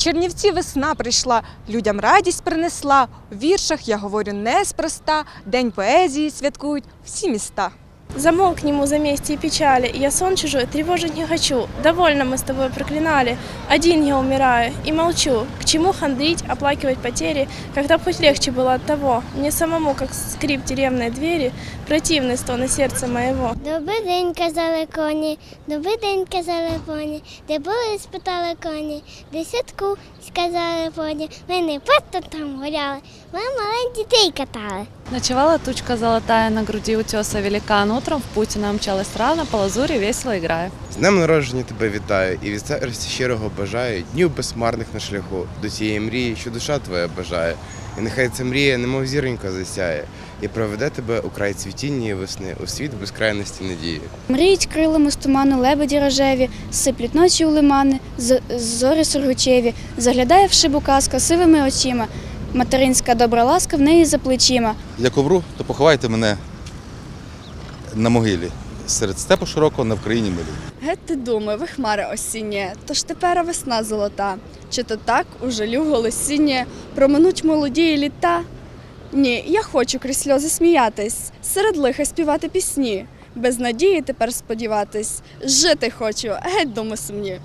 Чернівці весна прийшла, людям радість принесла. У віршах я говорю неспроста. День поезії святкують всі міста. Замолкни ему за мести и печали, я сон чужой тревожить не хочу. Довольно мы с тобой проклинали, один я умираю и молчу. К чему хандрить, оплакивать потери, когда б хоть легче было от того. Мне самому, как скрип тюремной двери, противный стон сердца моего. Добрий день, казали коні, добрий день, казали поні, де були, спитали коні, де садку сказали поні, ми не просто там гуляли, ми маленьких дітей катали. Ночевала тучка золотая на груди утеса великан. Утром в путь она мчалась равно по лазуре, весело играя. З днем народження тебе вітаю і від серця щирого бажаю днів безмарних на шляху до цієї мрії, що душа твоя бажає. І нехай ця мрія, немов зіронька засяє, і проведе тебе у край цвітіння і весни, у світ безкрайності надії. Мріють крилами з туману лебеді рожеві, сиплють ночі у лимани, з- зорі сургучеві, заглядає в шибу казка сивими очима. Материнська добра ласка в неї за плечима. Як умру, то поховайте мене на могилі серед степу широкого на Вкраїні милій. Геть ти думи, ви хмари осіннє, тож тепер весна золота. Чи то так у жалю голосіння проминуть молоді літа? Ні, я хочу крізь сльози сміятись, серед лиха співати пісні. Без надії тепер сподіватись, жити хочу, геть думи сумні.